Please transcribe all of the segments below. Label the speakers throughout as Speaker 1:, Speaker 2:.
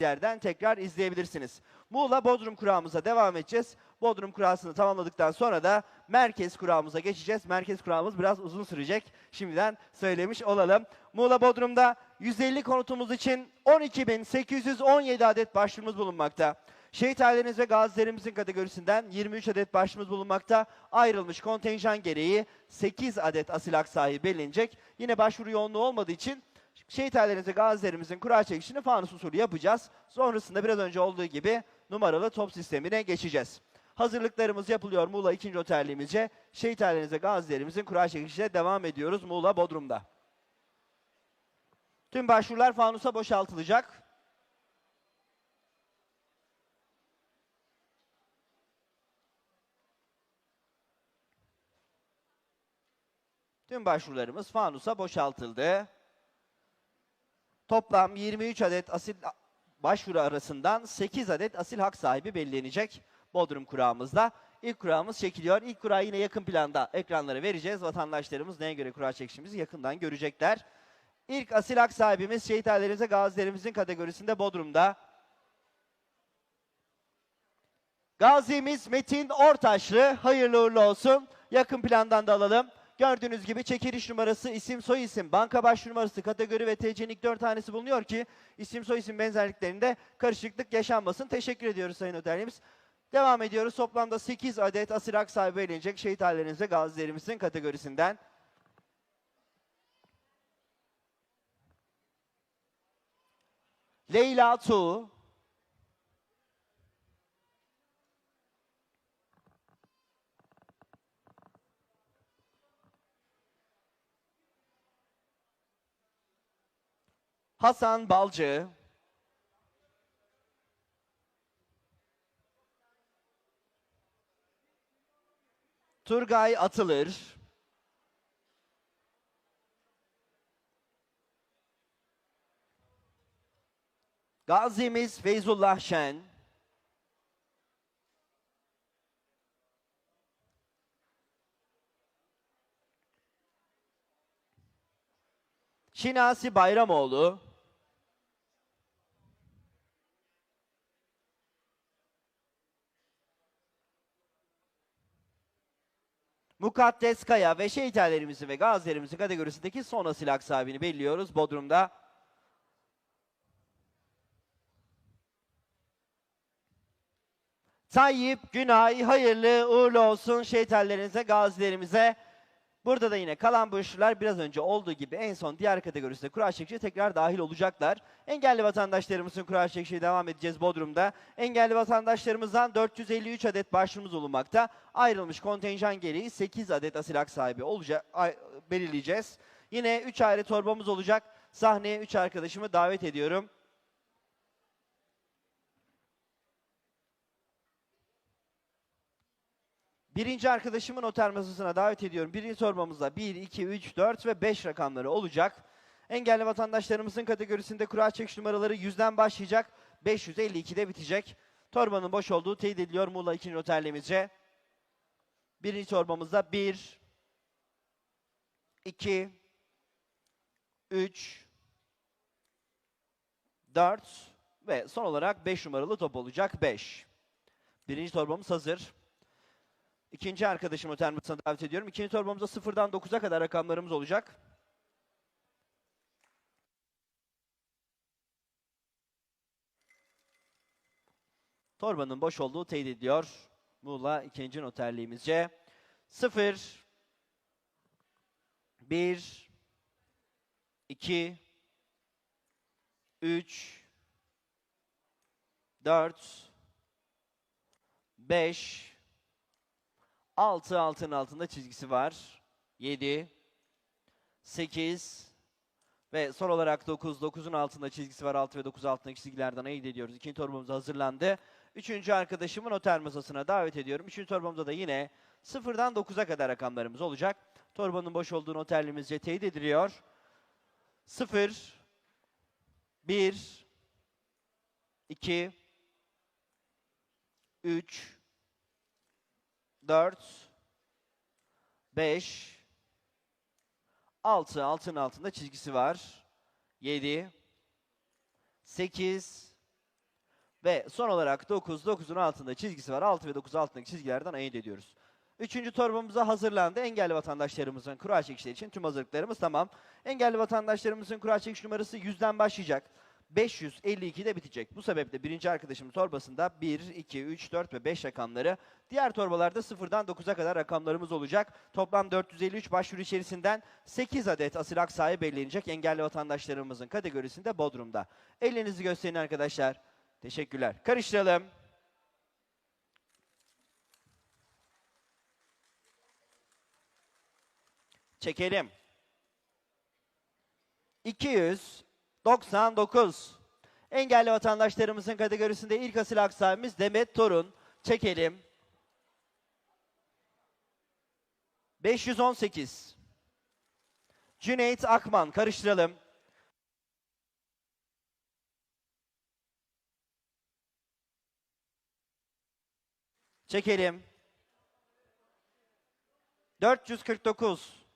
Speaker 1: yerden tekrar izleyebilirsiniz. Muğla Bodrum kurağımıza devam edeceğiz. Bodrum kurasını tamamladıktan sonra da merkez kurağımıza geçeceğiz. Merkez kurağımız biraz uzun sürecek. Şimdiden söylemiş olalım. Muğla Bodrum'da 150 konutumuz için 12.817 adet başvurumuz bulunmakta. Şehit ailelerimiz ve gazilerimizin kategorisinden 23 adet başvurumuz bulunmakta. Ayrılmış kontenjan gereği 8 adet asil hak sahibi belirlenecek. Yine başvuru yoğunluğu olmadığı için şehit ailelerimiz ve gazilerimizin kura çekişini fanus usulü yapacağız. Sonrasında biraz önce olduğu gibi numaralı top sistemine geçeceğiz. Hazırlıklarımız yapılıyor Muğla 2. Otelliğimizce. Şehit ailelerimiz ve gazilerimizin kura çekişine devam ediyoruz Muğla Bodrum'da. Tüm başvurular fanusa boşaltılacak. Tüm başvurularımız fanusa boşaltıldı. Toplam 23 adet asil başvuru arasından 8 adet asil hak sahibi belirlenecek Bodrum kurağımızda. İlk kurağımız çekiliyor. İlk kurağı yine yakın planda ekranlara vereceğiz. Vatandaşlarımız neye göre kura çekişimizi yakından görecekler. İlk asil hak sahibimiz şehit ailelerimize gazilerimizin kategorisinde Bodrum'da. Gazimiz Metin Ortaşlı. Hayırlı uğurlu olsun. Yakın plandan da alalım. Gördüğünüz gibi çekiliş numarası, isim, soy isim, banka başvuru numarası, kategori ve TC'nin ilk dört tanesi bulunuyor ki isim, soy isim benzerliklerinde karışıklık yaşanmasın. Teşekkür ediyoruz Sayın Öderliğimiz. Devam ediyoruz. Toplamda 8 adet asil hak sahibi belirlenecek şehit ailelerimize gazilerimizin kategorisinden. Leyla Tuğ, Hasan Balcı, Turgay Atılır, Gazimiz Feyzullah Şen, Şinasi Bayramoğlu, Mukaddes Kaya ve şehit ailelerimizi ve gazilerimizin kategorisindeki son asil sahibini belirliyoruz Bodrum'da. Tayyip Günay hayırlı uğurlu olsun şehit ailelerinize, gazilerimize. Burada da yine kalan başvurular biraz önce olduğu gibi en son diğer kategorisinde kura çekişi tekrar dahil olacaklar. Engelli vatandaşlarımızın kura çekişi devam edeceğiz Bodrum'da. Engelli vatandaşlarımızdan 453 adet başvurumuz bulunmakta. Ayrılmış kontenjan gereği 8 adet asil hak sahibi olacak, belirleyeceğiz. Yine 3 ayrı torbamız olacak. Sahneye 3 arkadaşımı davet ediyorum. Birinci arkadaşımın noter masasına davet ediyorum. Birinci torbamızda 1, 2, 3, 4 ve 5 rakamları olacak. Engelli vatandaşlarımızın kategorisinde kura çekiş numaraları 100'den başlayacak. 552'de bitecek. Torbanın boş olduğu teyit ediliyor Muğla 2. noterliğimizce. Birinci torbamızda 1, 2, 3, 4 ve son olarak 5 numaralı top olacak 5. Birinci torbamız hazır. İkinci arkadaşımı termasına davet ediyorum. İkinci torbamızda sıfırdan 9'a kadar rakamlarımız olacak. Torbanın boş olduğu teyit ediliyor. Muğla ikinci noterliğimizce. 0 1 2 3 4 5 6 altın altında çizgisi var. 7 8 ve son olarak 9. 9'un altında çizgisi var. 6 ve 9 altındaki çizgilerden ayırt ediyoruz. İkinci torbamız hazırlandı. Üçüncü arkadaşımı noter masasına davet ediyorum. Üçüncü torbamızda da yine 0'dan 9'a kadar rakamlarımız olacak. Torbanın boş olduğu noterliğimizce teyit ediliyor. 0 1 2 3 4 5 6 altın altında çizgisi var. 7 8 Ve son olarak 9, 9'un altında çizgisi var. 6 ve 9 altındaki çizgilerden ayırt ediyoruz. Üçüncü torbamıza hazırlandı. Engelli vatandaşlarımızın kura çekişleri için tüm hazırlıklarımız tamam. Engelli vatandaşlarımızın kura çekiş numarası 100'den başlayacak. 552'de bitecek. Bu sebeple birinci arkadaşımın torbasında 1, 2, 3, 4 ve 5 rakamları. Diğer torbalarda 0'dan 9'a kadar rakamlarımız olacak. Toplam 453 başvuru içerisinden 8 adet asil aksayı belirlenecek engelli vatandaşlarımızın kategorisinde Bodrum'da. Ellerinizi gösterin arkadaşlar. Teşekkürler. Karıştıralım. Çekelim. 299. Engelli vatandaşlarımızın kategorisinde ilk asil aksayimiz Demet Torun. Çekelim. 518. Cüneyt Akman. Karıştıralım. Çekelim. 449.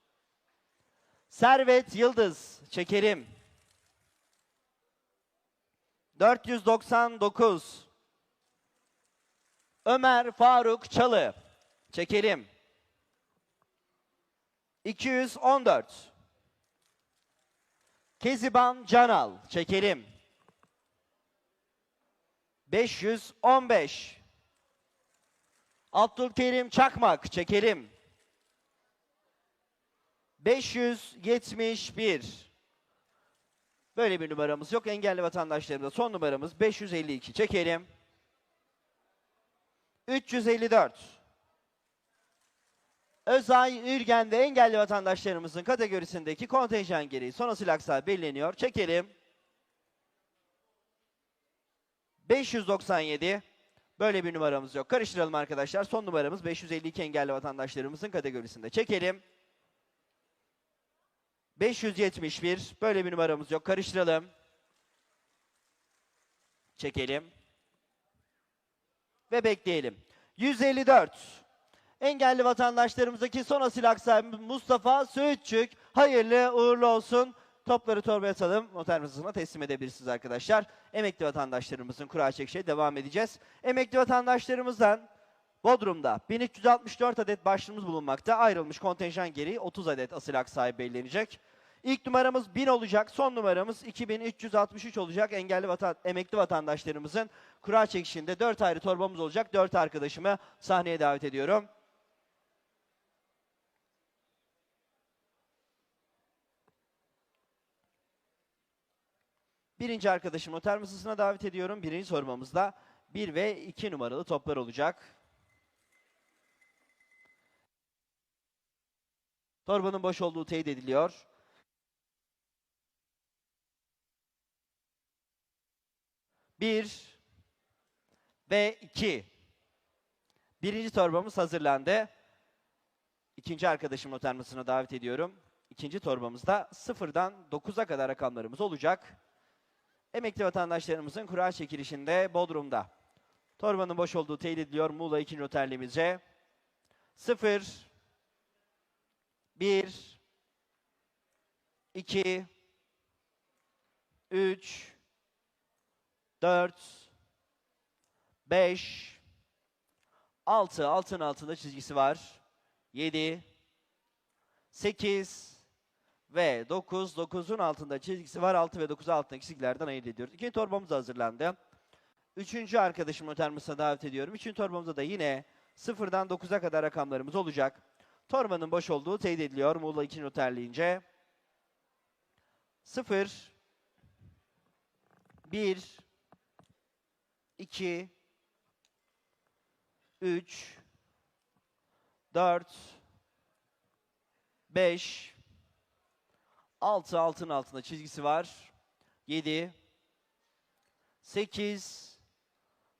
Speaker 1: Servet Yıldız. Çekelim. 499. Ömer Faruk Çalı. Çekelim. 214. Keziban Canal. Çekelim. 515. Abdülkerim Çakmak. Çekelim. 571. Böyle bir numaramız yok. Engelli vatandaşlarımızda son numaramız 552. Çekelim. 354. Özay Ürgen'de engelli vatandaşlarımızın kategorisindeki kontenjan gereği son asil aksal belirleniyor. Çekelim. 597. Böyle bir numaramız yok. Karıştıralım arkadaşlar. Son numaramız 552 engelli vatandaşlarımızın kategorisinde. Çekelim. 571. Böyle bir numaramız yok. Karıştıralım. Çekelim. Ve bekleyelim. 154. Engelli vatandaşlarımızdaki son asil aksabi Mustafa Söğütçük. Hayırlı uğurlu olsun. Topları torbaya atalım. Noter masasına teslim edebilirsiniz arkadaşlar. Emekli vatandaşlarımızın kura çekişe devam edeceğiz. Emekli vatandaşlarımızdan Bodrum'da 1364 adet başlığımız bulunmakta. Ayrılmış kontenjan gereği 30 adet asil hak sahibi belirlenecek. İlk numaramız 1000 olacak. Son numaramız 2363 olacak. Engelli vatan, emekli vatandaşlarımızın kura çekişinde 4 ayrı torbamız olacak. 4 arkadaşımı sahneye davet ediyorum. Birinci arkadaşım otel masasına davet ediyorum. Birinci sormamızda 1 ve 2 numaralı toplar olacak. Torbanın boş olduğu teyit ediliyor. Bir ve iki. Birinci torbamız hazırlandı. İkinci arkadaşım noter masasına davet ediyorum. İkinci torbamızda sıfırdan 9'a kadar rakamlarımız olacak. Emekli vatandaşlarımızın kura çekilişinde Bodrum'da. Torbanın boş olduğu teyit ediliyor Muğla 2. noterliğimize. 0 1 2 3 4 5 6 altın altında çizgisi var. 7 8 ve 9, 9'un altında çizgisi var. 6 ve 9 altındaki çizgilerden ayırt ediyoruz. İkinci torbamız hazırlandı. Üçüncü arkadaşım notermasına davet ediyorum. Üçüncü torbamızda da yine sıfırdan 9'a kadar rakamlarımız olacak. Torbanın boş olduğu teyit ediliyor. Muğla 2 noterleyince. 0 1 2 3 4 5 6 altın altında çizgisi var. 7 8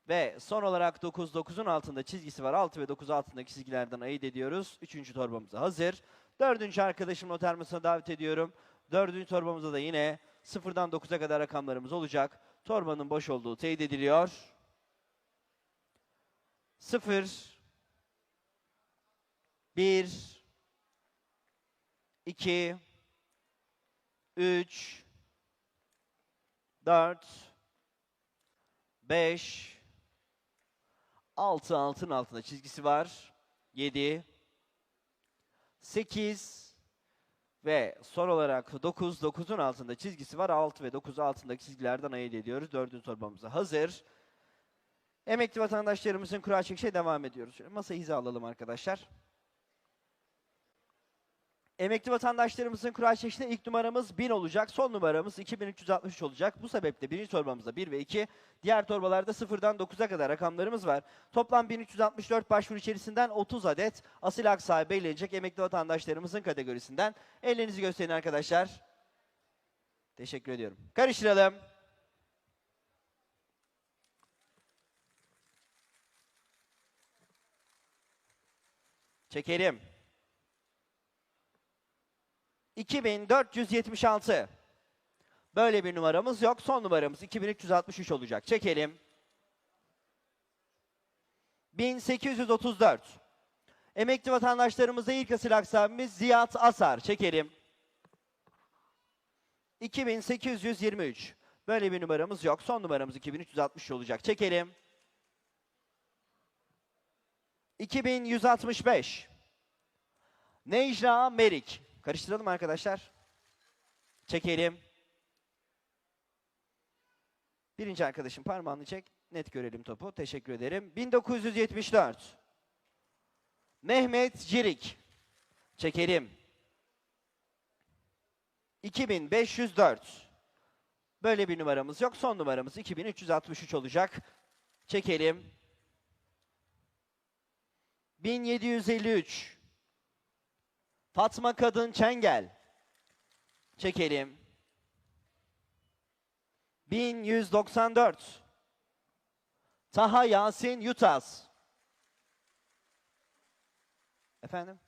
Speaker 1: ve son olarak 9 9'un altında çizgisi var. 6 ve 9 altındaki çizgilerden ayırt ediyoruz. Üçüncü torbamıza hazır. Dördüncü arkadaşım noter masasına davet ediyorum. Dördüncü torbamızda da yine 0'dan 9'a kadar rakamlarımız olacak. Torbanın boş olduğu teyit ediliyor. 0 1 2 3 4 5 6 altın altında çizgisi var. 7 8 ve son olarak 9 9'un altında çizgisi var. 6 ve 9 altındaki çizgilerden ayırt ediyoruz. Dördüncü torbamıza hazır. Emekli vatandaşlarımızın kura çekişe devam ediyoruz. Şöyle masayı hiza alalım arkadaşlar. Emekli vatandaşlarımızın kura çekişinde ilk numaramız 1000 olacak. Son numaramız 2363 olacak. Bu sebeple birinci torbamızda 1 ve 2. Diğer torbalarda 0'dan 9'a kadar rakamlarımız var. Toplam 1364 başvuru içerisinden 30 adet asil hak sahibi belirlenecek emekli vatandaşlarımızın kategorisinden. Ellerinizi gösterin arkadaşlar. Teşekkür ediyorum. Karıştıralım. Çekelim. 2476. Böyle bir numaramız yok. Son numaramız 2363 olacak. Çekelim. 1834. Emekli vatandaşlarımızda ilk asil aksabimiz Ziyat Asar. Çekelim. 2823. Böyle bir numaramız yok. Son numaramız 2360 olacak. Çekelim. 2165. Necla Merik. Karıştıralım arkadaşlar. Çekelim. Birinci arkadaşım parmağını çek. Net görelim topu. Teşekkür ederim. 1974. Mehmet Cirik. Çekelim. 2504. Böyle bir numaramız yok. Son numaramız 2363 olacak. Çekelim. 1753. Fatma Kadın Çengel. Çekelim. 1194. Taha Yasin Yutas. Efendim?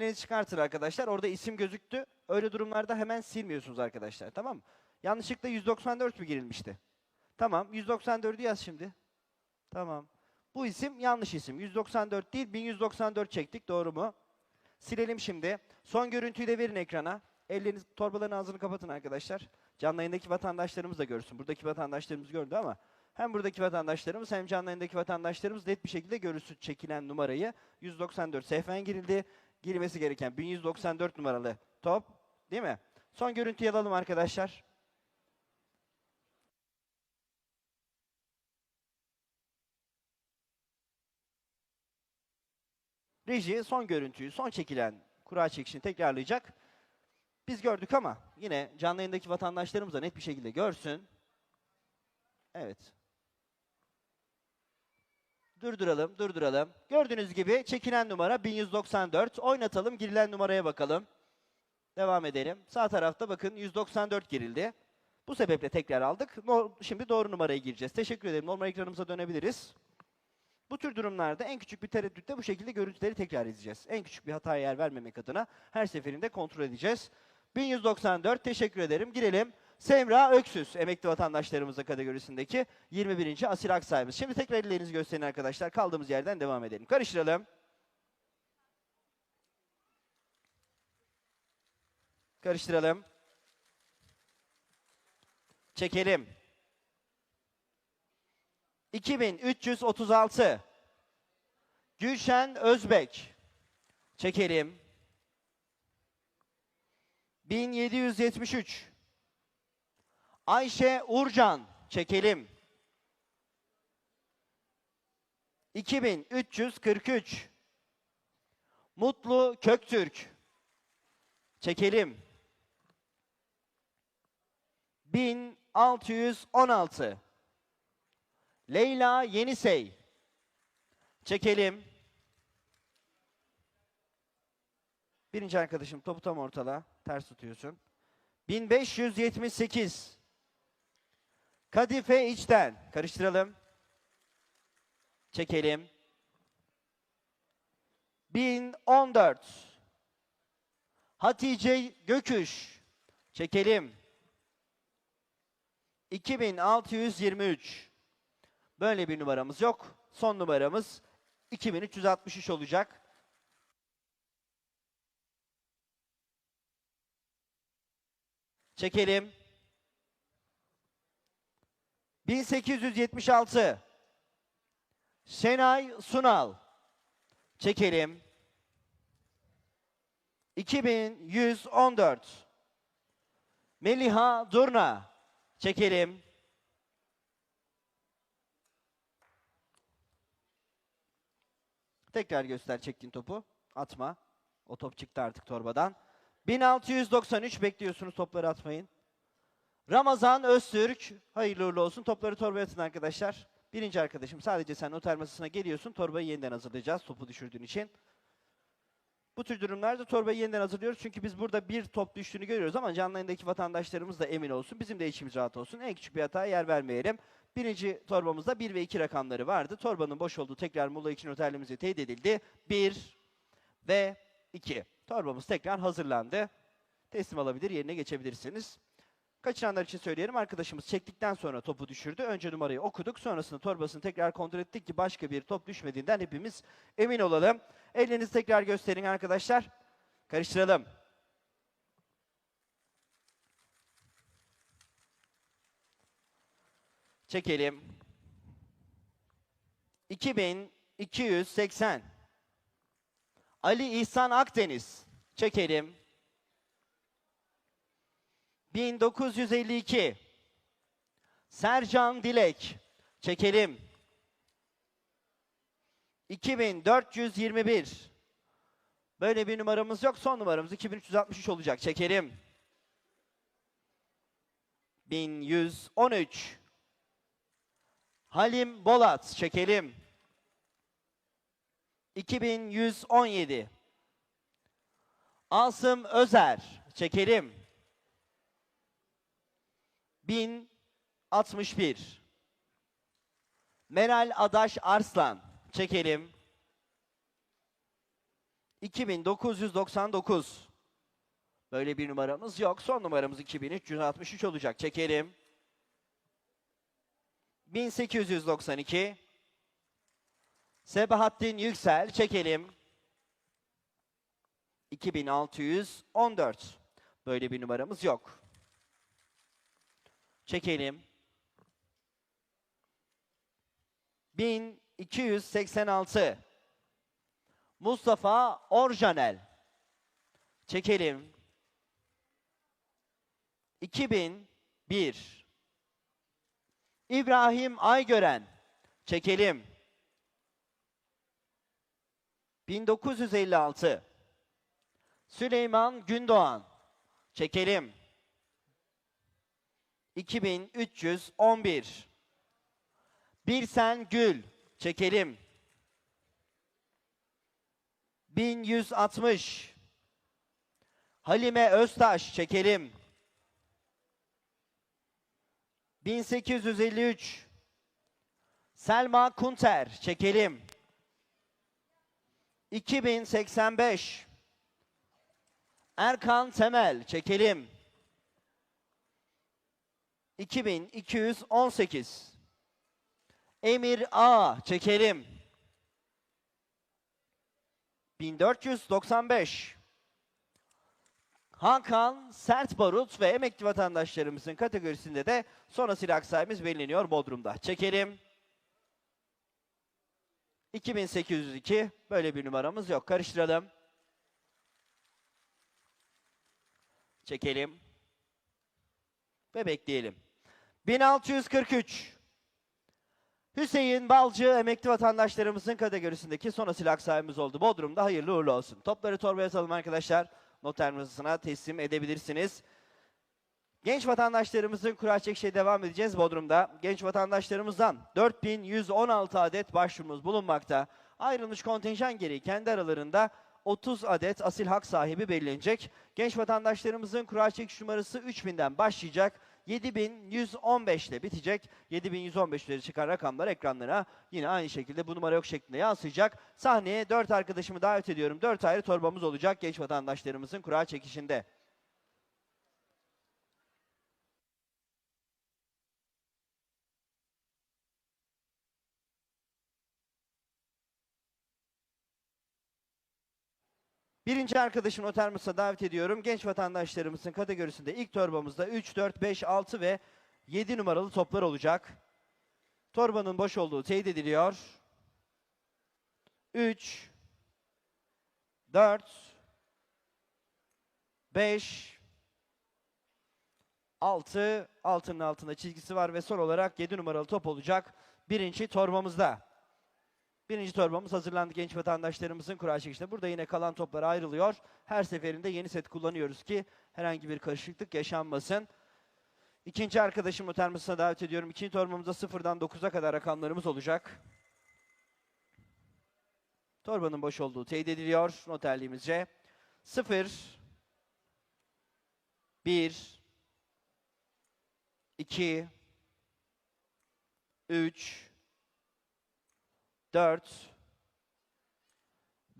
Speaker 1: Elinizi çıkartın arkadaşlar. Orada isim gözüktü. Öyle durumlarda hemen silmiyorsunuz arkadaşlar. Tamam mı? Yanlışlıkla 194 mü girilmişti? Tamam. 194'ü yaz şimdi. Tamam. Bu isim yanlış isim. 194 değil 1194 çektik. Doğru mu? Silelim şimdi. Son görüntüyü de verin ekrana. Elleriniz, torbaların ağzını kapatın arkadaşlar. Canlı vatandaşlarımız da görsün. Buradaki vatandaşlarımız gördü ama hem buradaki vatandaşlarımız hem canlı vatandaşlarımız net bir şekilde görürsün çekilen numarayı. 194 sehven girildi. Girmesi gereken 1194 numaralı top. Değil mi? Son görüntüyü alalım arkadaşlar. Reji son görüntüyü, son çekilen kura çekişini tekrarlayacak. Biz gördük ama yine canlı yayındaki vatandaşlarımız da net bir şekilde görsün. Evet. Durduralım, durduralım. Gördüğünüz gibi çekilen numara 1194. Oynatalım, girilen numaraya bakalım. Devam edelim. Sağ tarafta bakın 194 girildi. Bu sebeple tekrar aldık. Şimdi doğru numaraya gireceğiz. Teşekkür ederim. Normal ekranımıza dönebiliriz. Bu tür durumlarda en küçük bir tereddütte bu şekilde görüntüleri tekrar edeceğiz. En küçük bir hataya yer vermemek adına her seferinde kontrol edeceğiz. 1194 teşekkür ederim. Girelim. Semra Öksüz emekli vatandaşlarımıza kategorisindeki 21. asil hak. Şimdi tekrar ellerinizi gösterin arkadaşlar. Kaldığımız yerden devam edelim. Karıştıralım. Karıştıralım. Çekelim. 2336. Gülşen Özbek. Çekelim. 1773. Ayşe Urcan. Çekelim. 2343. Mutlu Köktürk. Çekelim. 1616. Leyla Yenisey. Çekelim. Birinci arkadaşım topu tam ortala. Ters tutuyorsun. 1578. Kadife içten. Karıştıralım. Çekelim. 1014. Hatice Göküş. Çekelim. 2623. Böyle bir numaramız yok. Son numaramız 2363 olacak. Çekelim. 1876. Şenay Sunal. Çekelim. 2114. Meliha Durna. Çekelim. Tekrar göster çektiğin topu. Atma. O top çıktı artık torbadan. 1693 bekliyorsunuz topları atmayın. Ramazan Öztürk. Hayırlı uğurlu olsun. Topları torbaya atın arkadaşlar. Birinci arkadaşım sadece sen noter masasına geliyorsun. Torbayı yeniden hazırlayacağız topu düşürdüğün için. Bu tür durumlarda torbayı yeniden hazırlıyoruz. Çünkü biz burada bir top düştüğünü görüyoruz ama canlı vatandaşlarımız da emin olsun. Bizim de içimiz rahat olsun. En küçük bir hataya yer vermeyelim. Birinci torbamızda 1 ve 2 rakamları vardı. Torbanın boş olduğu tekrar Muğla için otelimize teyit edildi. 1 ve 2. Torbamız tekrar hazırlandı. Teslim alabilir, yerine geçebilirsiniz. Kaçıranlar için söyleyelim. Arkadaşımız çektikten sonra topu düşürdü. Önce numarayı okuduk. Sonrasında torbasını tekrar kontrol ettik ki başka bir top düşmediğinden hepimiz emin olalım. Ellerinizi tekrar gösterin arkadaşlar. Karıştıralım. Çekelim. 2280. Ali İhsan Akdeniz. Çekelim. 1952. Sercan Dilek. Çekelim. 2421. Böyle bir numaramız yok. Son numaramız 2363 olacak. Çekelim. 1113. Halim Bolat. Çekelim. 2117. Asım Özer. Çekelim. 1061. Meral Adaş Arslan. Çekelim. 2999. Böyle bir numaramız yok. Son numaramız 2363 olacak. Çekelim. 1892. Sebahattin Yüksel. Çekelim. 2614. Böyle bir numaramız yok. Çekelim. 1286. Mustafa Orjanel. Çekelim. 2001. İbrahim Aygören. Çekelim. 1956. Süleyman Gündoğan. Çekelim. 2311. Birsen Gül. Çekelim. 1160. Halime Öztaş. Çekelim. 1853. Selma Kunter. Çekelim. 2085. Erkan Temel. Çekelim. 2218. Emir A. Çekelim. 1495. Hakan Sert Barut ve emekli vatandaşlarımızın kategorisinde de son silah sahibimiz belirleniyor Bodrum'da. Çekelim. 2802 böyle bir numaramız yok. Karıştıralım. Çekelim. Ve bekleyelim. 1643. Hüseyin Balcı emekli vatandaşlarımızın kategorisindeki son silah sahibimiz oldu. Bodrum'da hayırlı uğurlu olsun. Topları torbaya atalım arkadaşlar. Noter masasına teslim edebilirsiniz. Genç vatandaşlarımızın kura çekişe devam edeceğiz Bodrum'da. Genç vatandaşlarımızdan 4116 adet başvurumuz bulunmakta. Ayrılmış kontenjan gereği kendi aralarında 30 adet asil hak sahibi belirlenecek. Genç vatandaşlarımızın kura çekiş numarası 3000'den başlayacak. 7115 ile bitecek. 7115 üzeri çıkan rakamlar ekranlara yine aynı şekilde bu numara yok şeklinde yansıyacak. Sahneye 4 arkadaşımı davet ediyorum. 4 ayrı torbamız olacak genç vatandaşlarımızın kura çekişinde. Birinci arkadaşım noter mısına davet ediyorum. Genç vatandaşlarımızın kategorisinde ilk torbamızda 3, 4, 5, 6 ve 7 numaralı toplar olacak. Torbanın boş olduğu teyit ediliyor. 3, 4, 5, 6, altının altında çizgisi var ve son olarak 7 numaralı top olacak birinci torbamızda. Birinci torbamız hazırlandı genç vatandaşlarımızın kura çekişinde. Burada yine kalan toplar ayrılıyor. Her seferinde yeni set kullanıyoruz ki herhangi bir karışıklık yaşanmasın. İkinci arkadaşım noter masasına davet ediyorum. İkinci torbamızda sıfırdan 9'a kadar rakamlarımız olacak. Torbanın boş olduğu teyit ediliyor noterliğimizce. 0 1 2 3 4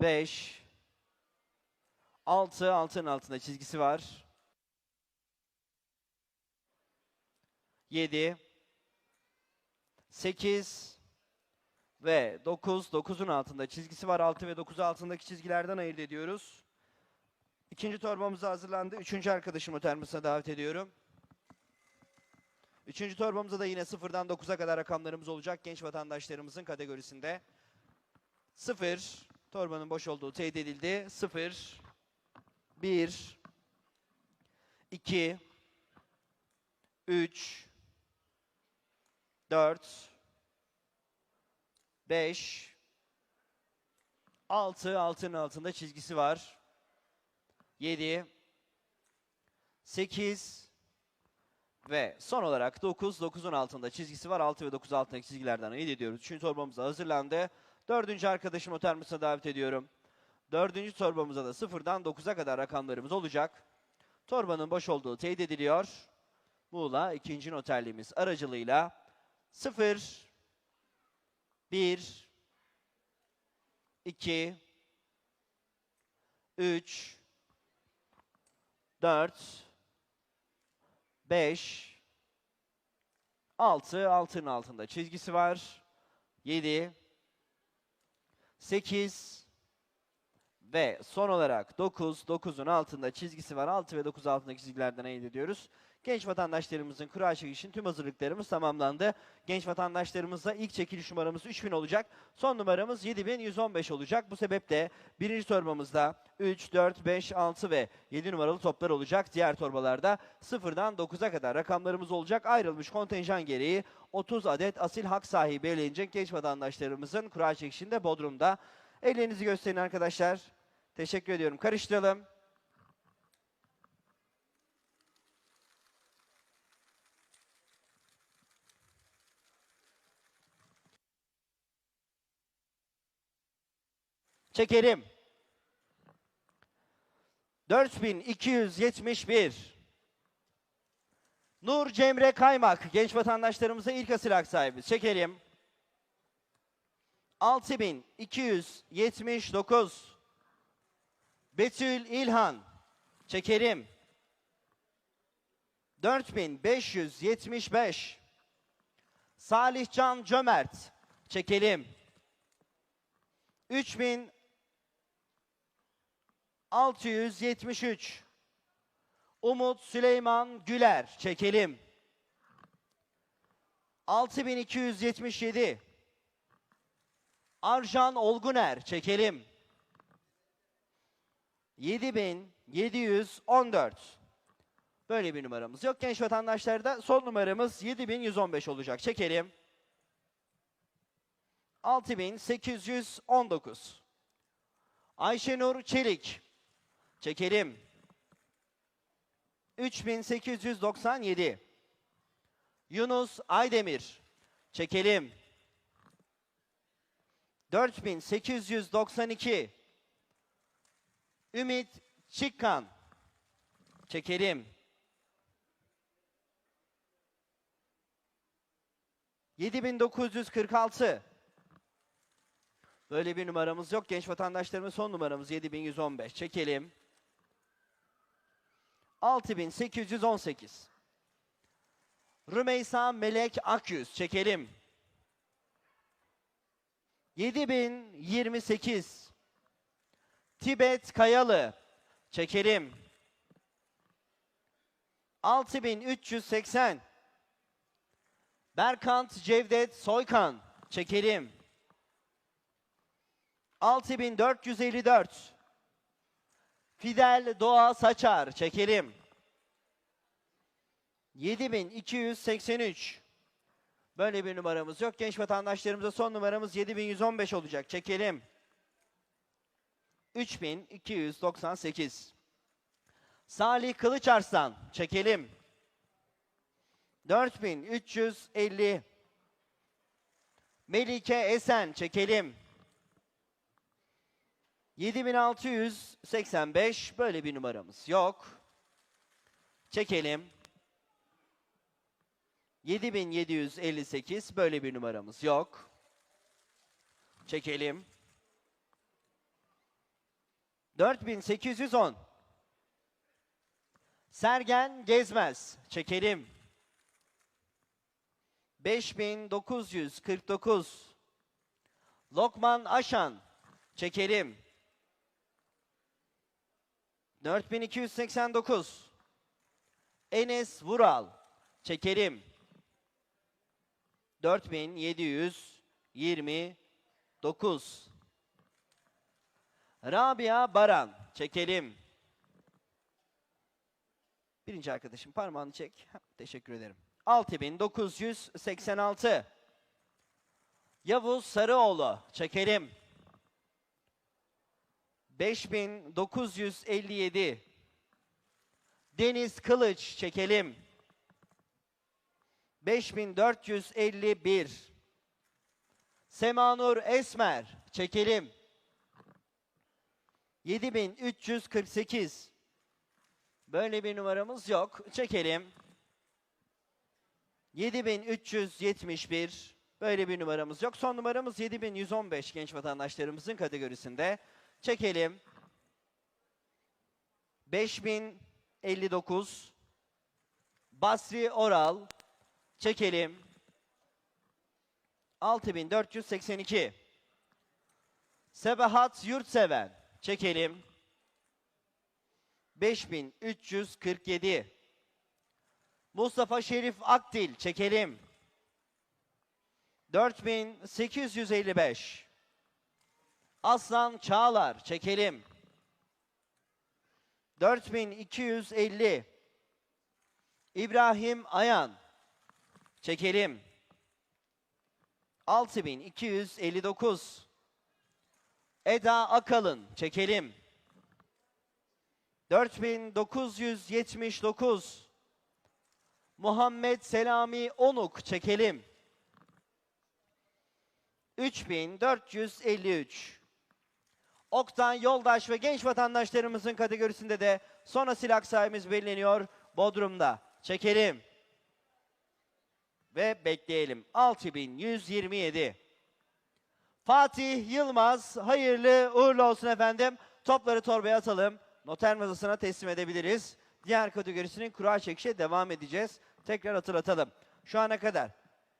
Speaker 1: 5 6 altının altında çizgisi var. 7 8 ve 9 9'un altında çizgisi var. 6 ve 9 altındaki çizgilerden ayırt ediyoruz. İkinci torbamız hazırlandı. Üçüncü arkadaşımı termosuna davet ediyorum. Üçüncü torbamızda da yine sıfırdan 9'a kadar rakamlarımız olacak genç vatandaşlarımızın kategorisinde. 0, torbanın boş olduğu teyit edildi. 0, 1, 2, 3, 4, 5, 6, altının altında çizgisi var. 7, 8, ve son olarak 9, 9'un altında çizgisi var. 6 ve 9 altındaki çizgilerden ayırt ediyoruz. Üçüncü torbamız hazırlandı. Dördüncü arkadaşım otel masasına davet ediyorum. Dördüncü torbamıza da sıfırdan 9'a kadar rakamlarımız olacak. Torbanın boş olduğu teyit ediliyor. Muğla ikinci noterliğimiz aracılığıyla 0, 1, 2, 3, 4, 5 6 altının altında çizgisi var. 7 8 ve son olarak 9 9'un altında çizgisi var. 6 ve 9 altındaki çizgilerden ayırt ediyoruz. Genç vatandaşlarımızın kura çekişin tüm hazırlıklarımız tamamlandı. Genç vatandaşlarımızla ilk çekiliş numaramız 3000 olacak. Son numaramız 7115 olacak. Bu sebeple birinci torbamızda 3, 4, 5, 6 ve 7 numaralı toplar olacak. Diğer torbalarda 0'dan 9'a kadar rakamlarımız olacak. Ayrılmış kontenjan gereği 30 adet asil hak sahibi elenecek genç vatandaşlarımızın kura çekişinde Bodrum'da. Ellerinizi gösterin arkadaşlar. Teşekkür ediyorum. Karıştıralım. Çekelim. 4271. Nur Cemre Kaymak. Genç vatandaşlarımıza ilk asil sahibi. Çekelim. 6279. Betül İlhan. Çekelim. 4575. Salih Can Cömert. Çekelim. 3673. Umut Süleyman Güler. Çekelim. 6277. Arjan Olguner. Çekelim. 7714. Böyle bir numaramız yok. Genç vatandaşlarda son numaramız 7115 olacak. Çekelim. 6819. Ayşenur Çelik. Çekelim. 3897. Yunus Aydemir. Çekelim. 4892. Ümit Çıkkan. Çekelim. 7946. Böyle bir numaramız yok. Genç vatandaşlarımız son numaramız 7115. Çekelim. 6818. Rümeysa Melek Akyüz. Çekelim. 7028. Tibet Kayalı. Çekelim. 6380. Berkant Cevdet Soykan. Çekelim. 6454. Fidel Doğa Saçar. Çekelim. 7283. Böyle bir numaramız yok. Genç vatandaşlarımıza son numaramız 7115 olacak. Çekelim. 3298. Salih Kılıçarslan. Çekelim. 4350. Melike Esen. Çekelim. 7685. Böyle bir numaramız yok. Çekelim. 7758 böyle bir numaramız yok. Çekelim. 4810 Sergen Gezmez. Çekelim. 5949 Lokman Aşan. Çekelim. 4289 Enes Vural. Çekelim. 4729 Rabia Baran. Çekelim. Birinci arkadaşım parmağını çek. Teşekkür ederim. 6986 Yavuz Sarıoğlu. Çekelim. 5957 Deniz Kılıç. Çekelim. 5451 Semanur Esmer çekelim. 7348 Böyle bir numaramız yok. Çekelim. 7371 Böyle bir numaramız yok. Son numaramız 7115 genç vatandaşlarımızın kategorisinde. Çekelim. 5059 Basri Oral çekelim. 6482 Sebahat Yurtseven çekelim. 5347 Mustafa Şerif Akdil çekelim. 4855 Aslan Çağlar çekelim. 4250 İbrahim Ayan çekelim. 6259 Eda Akalın çekelim. 4979 Muhammed Selami Onuk çekelim. 3453 Oktan Yoldaş ve genç vatandaşlarımızın kategorisinde de son asil hak sahibimiz belirleniyor Bodrum'da. Çekelim. Ve bekleyelim. 6127. Fatih Yılmaz hayırlı uğurlu olsun efendim. Topları torbaya atalım. Noter masasına teslim edebiliriz. Diğer kategorisinin kura çekişe devam edeceğiz. Tekrar hatırlatalım. Şu ana kadar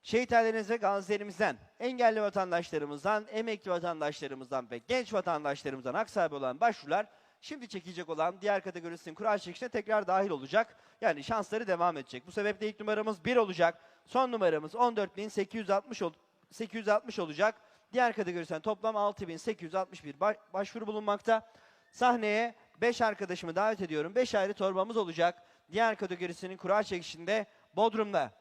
Speaker 1: şehitlerimize, gazilerimizden, engelli vatandaşlarımızdan, emekli vatandaşlarımızdan ve genç vatandaşlarımızdan hak sahibi olan başvurular şimdi çekilecek olan diğer kategorisinin kura çekişine tekrar dahil olacak. Yani şansları devam edecek. Bu sebeple ilk numaramız 1 olacak. Son numaramız 14.860 ol 860 olacak. Diğer kategorisinden toplam 6.861 ba- başvuru bulunmakta. Sahneye 5 arkadaşımı davet ediyorum. 5 ayrı torbamız olacak. Diğer kategorisinin kura çekişinde Bodrum'da.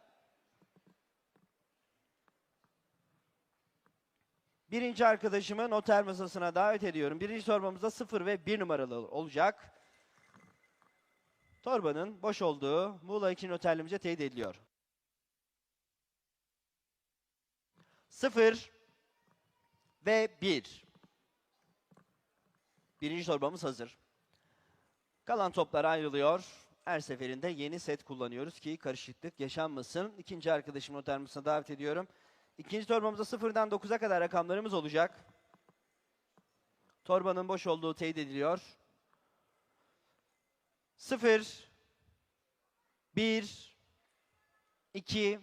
Speaker 1: Birinci arkadaşımı noter masasına davet ediyorum. Birinci torbamızda 0 ve 1 numaralı olacak. Torbanın boş olduğu Muğla 2 noterliğimize teyit ediliyor. 0 ve 1. Birinci torbamız hazır. Kalan toplar ayrılıyor. Her seferinde yeni set kullanıyoruz ki karışıklık yaşanmasın. İkinci arkadaşım noter masasına davet ediyorum. İkinci torbamızda sıfırdan 9'a kadar rakamlarımız olacak. Torbanın boş olduğu teyit ediliyor. 0 1 2